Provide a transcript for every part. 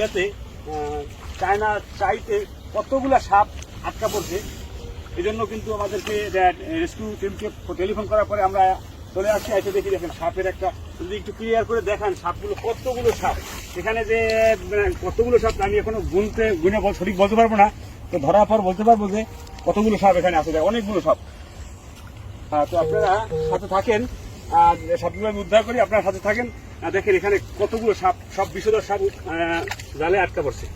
ইয়াতে চায়না চাইতে কতগুলো সাপ আটকা পড়ছে এই জন্য কিন্তু আমাদেরকে রেস্কিউ টিমকে টেলিফোন করার পরে আমরা চলে আসছি। এসে দেখি দেখেন সাপের একটা যদি একটু ক্লিয়ার করে দেখান সাপগুলো কতগুলো সাপ। এখানে যে আহ, কতগুলো সাপ আমি এখনও গুনতে গুনে সঠিক বলতে পারব না তো ধরার পর বলতে পারব যে কতগুলো সাপ এখানে আছে অনেকগুলো সাপ। হ্যাঁ, তো আপনারা সাথে থাকেন আর সাপগুলো আমি উদ্ধার করি আপনারা সাথে থাকেন। দেখেন এখানে কতগুলো সাপ সব বিষধর সাপ জালে আটকা পড়ছে।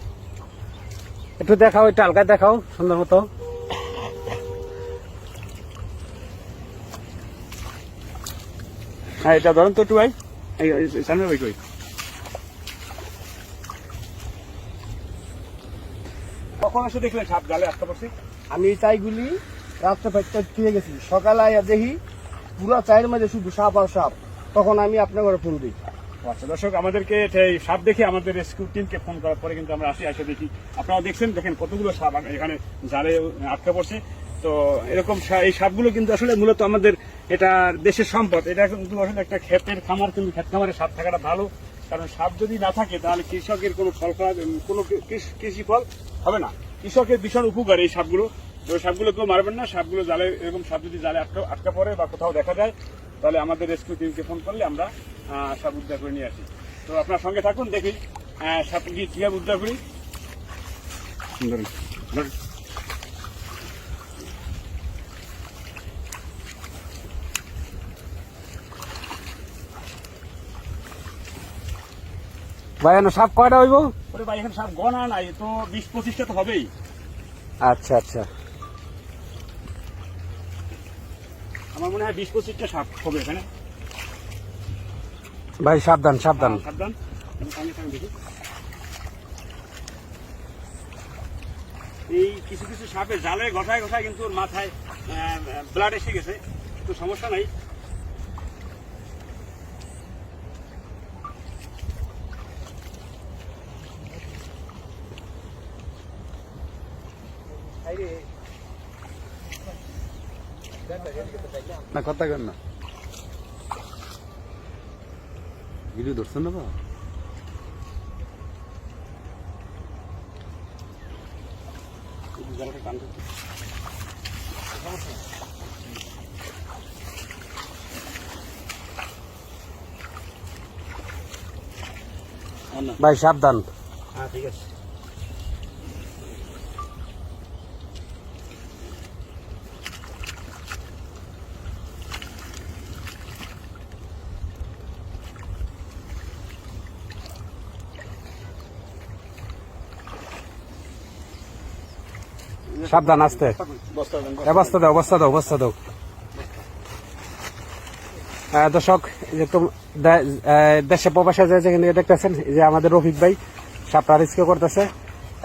একটু দেখাও একটু হালকা দেখাও সুন্দর মতো। হ্যাঁ এটা ধরেন তো একটু ভাই। সামনে ভাই কই? কখন এসে দেখলেন সাপ জালে আটকা পড়ছে? আমি চাইগুলি রাত্রে ফেরতে ফিরে গেছি। সকালে আইয়া দেখি পুরো চায়ের মধ্যে শুধু সাপ আর সাপ। তখন আমি আপনার ঘরে ফোন দিই। আচ্ছা দর্শক, আমাদেরকে সাপ দেখে আমাদের রেস্কিউ টিমকে ফোন করার পরে কিন্তু আমরা আসি এসে দেখি। আপনারা দেখছেন, দেখেন কতগুলো সাপ এখানে জালে আটকা পড়ছে। তো এরকম এই সাপগুলো কিন্তু আসলে মূলত আমাদের এটা দেশের সম্পদ। এটা কিন্তু আসলে একটা ক্ষেতের খামার, কিন্তু ক্ষেত খামারে সাপ থাকাটা ভালো। কারণ সাপ যদি না থাকে, তাহলে কৃষকের কোনো ফল ফলা- কোনো কৃষি ফল হবে না। কৃষকের ভীষণ উপকার এই সাপগুলো। তো সাপগুলো কেউ মারবেন না, সাপগুলো জালে এরকম সাপ যদি জালে আটকা আটকা পড়ে বা কোথাও দেখা যায় তাহলে আমাদের রেস্কিউ টিমকে ফোন করলে আমরা সাপ উদ্ধার করে নিয়ে আসি। তো আপনার সঙ্গে থাকুন দেখি সাপ কি কীভাবে উদ্ধার করি। ভাই এনে সাপ কয়টা হইব? ওরে ভাই এখানে সাপ গনা নাই তো বিশ পঁচিশটা তো হবেই। আচ্ছা আচ্ছা। আমার মনে হয় বিশ পঁচিশটা সাপ হবে এখানে। ভাই সাবধান সাবধান। আহ, সাবধান। এই কিছু কিছু সাপে জালে ঘষায় ঘষায় কিন্তু ওর মাথায় ব্লাড এসে গেছে। তো সমস্যা নাই। না কথা কেন না। ভিডিও ধরছেন না বা। ভাই সাবধান। হ্যাঁ ঠিক আছে। সাবধান, আসতে। অবস্থা দাও, বস্তা দাও বস্তা দাও। দর্শক দেশে প্রবাসে যে যেখানে দেখতেছেন যে আমাদের রফিক ভাই, সাপটা রিস্কে করতেছে।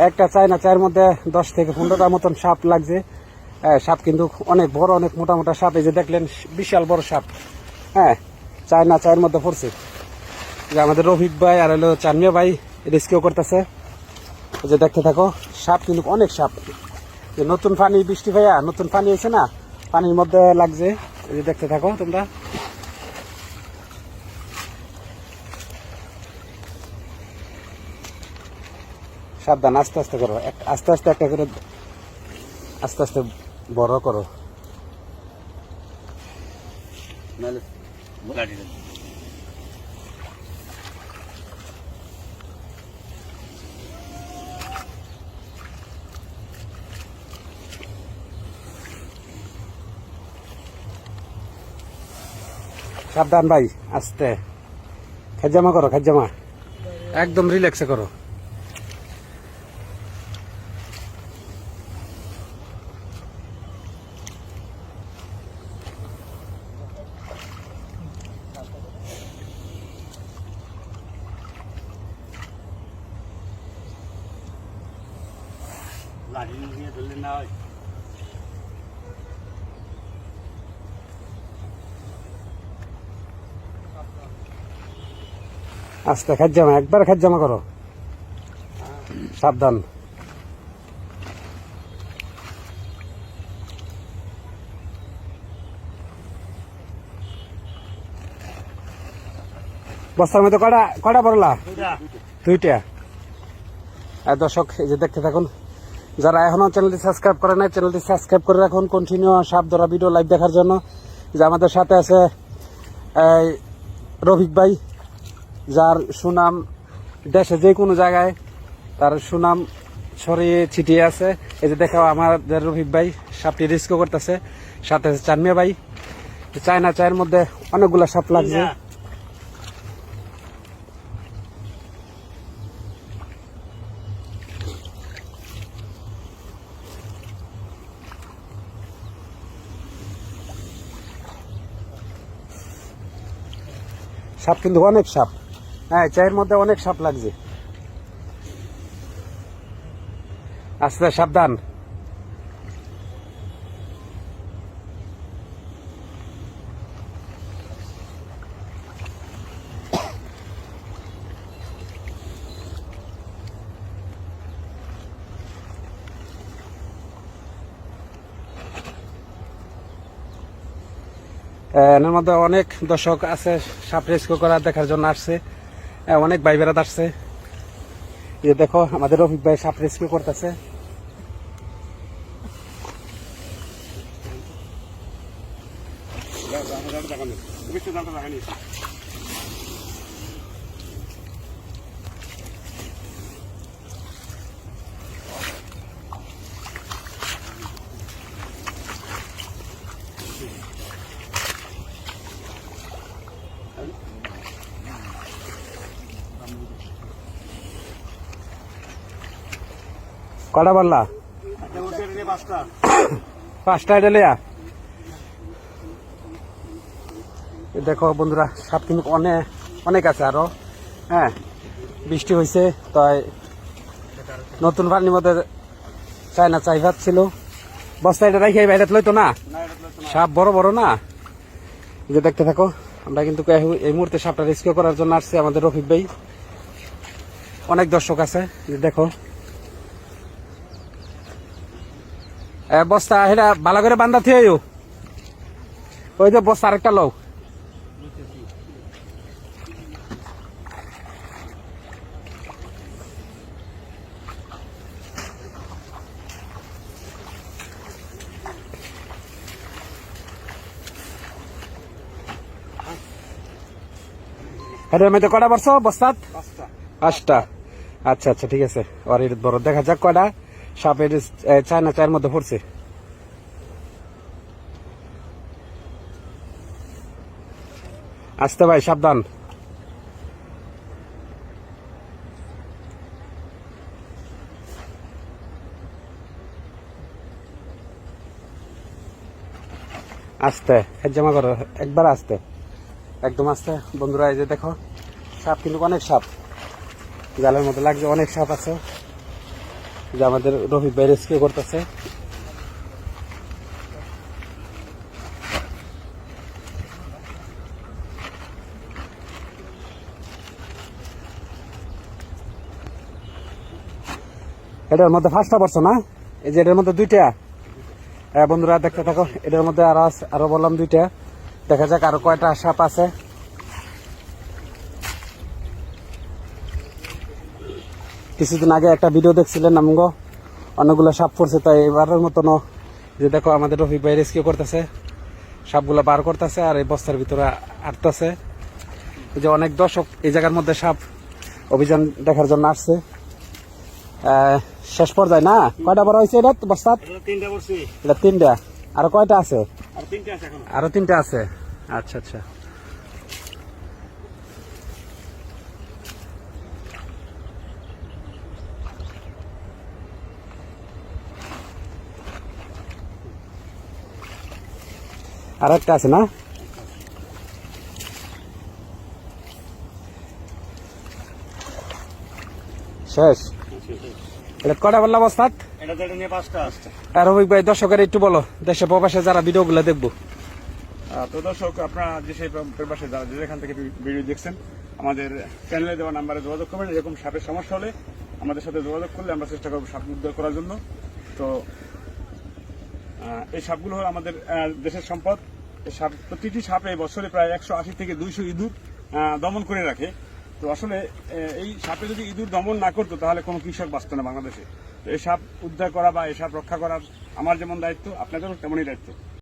একটা চায়না চায়ের মধ্যে দশ থেকে পনেরোটা মতন সাপ লাগছে। সাপ কিন্তু অনেক বড়, অনেক মোটা মোটা সাপ। এই যে দেখলেন, বিশাল বড় সাপ। হ্যাঁ চায়না চায়ের মধ্যে পড়ছে। যে আমাদের রফিক ভাই আর হলো চানমিয়া ভাই রিস্কেও করতেছে। যে দেখতে থাকো, সাপ কিন্তু অনেক সাপ। যে নতুন পানি বৃষ্টি ভাইয়া, নতুন পানি এসে না? পানির মধ্যে লাগছে। এই দেখতে থাকো তোমরা। সাবধান, আস্তে আস্তে করো। আস্তে আস্তে একটা করে আস্তে আস্তে বড় করো। সাবধান ভাই আস্তে। খাজামা করো খাজামা একদম রিল্যাক্সে করো। লাঠি নিয়ে ধরলেন না হয়। আস্তে খাজামা একবার খাজামা করো। সাবধান। বস্তার মধ্যে কটা কটা পড়লা দুইটা। আর দর্শক, এই যে দেখতে থাকুন, যারা এখনও চ্যানেলটি সাবস্ক্রাইব করে নাই চ্যানেলটি সাবস্ক্রাইব করে রাখুন কন্টিনিউ সাপ ধরা ভিডিও লাইভ দেখার জন্য। যে আমাদের সাথে আছে রফিক ভাই যার সুনাম দেশে যে কোনো জায়গায় তার সুনাম ছড়িয়ে ছিটিয়ে আছে। এই যে দেখাও আমাদের রফিক ভাই, সাপটি রিস্ক করতেছে। সাথে চানমিয়া ভাই। চায়না চায়ের মধ্যে অনেকগুলা সাপ লাগছে। সাপ কিন্তু অনেক সাপ। হ্যাঁ চায়ের মধ্যে অনেক সাপ লাগছে। আস্তে, সাবধান। এর মধ্যে অনেক দর্শক আছে, সাপ রেস্কিউ করা দেখার জন্য আসছে। অনেক ভাই বেড়াত আসছে। যে দেখো আমাদের রফিক ভাই সাপ রেস্কিউ করতেছে। ডেলিয়া দেখো বন্ধুরা, সাপ কিন্তু অনেক অনেক আছে আরও। হ্যাঁ বৃষ্টি হয়েছে তাই নতুন পানির মধ্যে চায়না চাই ভাত ছিল। বস্তা এটা রাখি বাইরে লইতো না? সাপ বড় বড় না? যে দেখতে থাকো, আমরা কিন্তু এই মুহূর্তে সাপটা রেস্কিউ করার জন্য আসছি আমাদের রফিক ভাই। অনেক দর্শক আছে যে দেখো এ, বস্তা সেটা ভালো করে বান্ধা থিয়ে ওই যে বস্তা আরেকটা লও। এটার মধ্যে কটা বর্ষ বস্তাত? পাঁচটা। আচ্ছা আচ্ছা ঠিক আছে। আর বড় দেখা যাক কয়টা। সাপের চায়না চায়ের মধ্যে পড়ছে। আসতে ভাই, সাবধান। আস্তে জামা করো একবার আস্তে। একদম আস্তে। বন্ধুরা, এই যে দেখো, সাপ কিন্তু অনেক সাপ। জালের মধ্যে লাগছে অনেক সাপ আছে। যে আমাদের রফিক ভাই রেস্কিউ করতেছে। এটার মধ্যে ফার্স্টটা পড়ছো না? এই যে এটার মধ্যে দুইটা। হ্যাঁ বন্ধুরা, দেখতে থাকো। এটার মধ্যে আরও আরও বললাম দুইটা। দেখা যাক আরও কয়টা সাপ আছে। কিছুদিন আগে একটা ভিডিও দেখছিলেন আমগো। অনেকগুলো সাপ পড়ছে তাই এবারের মতনও যে দেখো আমাদের রফিক ভাই রেস্কিউ করতেছে। সাপগুলো বার করতেছে আর এই বস্তার ভিতরে আটতেছে। যে অনেক দর্শক এই জায়গার মধ্যে সাপ অভিযান দেখার জন্য আসছে। শেষ পর্যায়ে না? কয়টা বড় হয়েছে এটা বলছি এটা তিনটা। আর কয়টা আছে? তিনটা আরও তিনটা আছে। আচ্ছা আচ্ছা। আর একটা আছে না? শেষ। এটা কটা বললাম আসছে। আর রবিক ভাই দর্শকের একটু বলো দেশে প্রবাসে যারা ভিডিওগুলো দেখব। তো দর্শক আপনারা যে সেই প্রবাসে যারা যেখান থেকে ভিডিও দেখছেন আমাদের চ্যানেলে দেওয়া নাম্বারে যোগাযোগ করবেন। এরকম সাপের সমস্যা হলে আমাদের সাথে যোগাযোগ করলে আমরা চেষ্টা করব সাপ উদ্ধার করার জন্য। তো এই সাপগুলো হলো আমাদের দেশের সম্পদ। সাপ, প্রতিটি সাপে বছরে প্রায় একশো আশি থেকে দুইশো ইঁদুর দমন করে রাখে। তো আসলে এই সাপে যদি ইঁদুর দমন না করতো, তাহলে কোনো কৃষক বাঁচত না বাংলাদেশে। তো এই সাপ উদ্ধার করা বা এই সাপ রক্ষা করার আমার যেমন দায়িত্ব, আপনাদেরও তেমনই দায়িত্ব।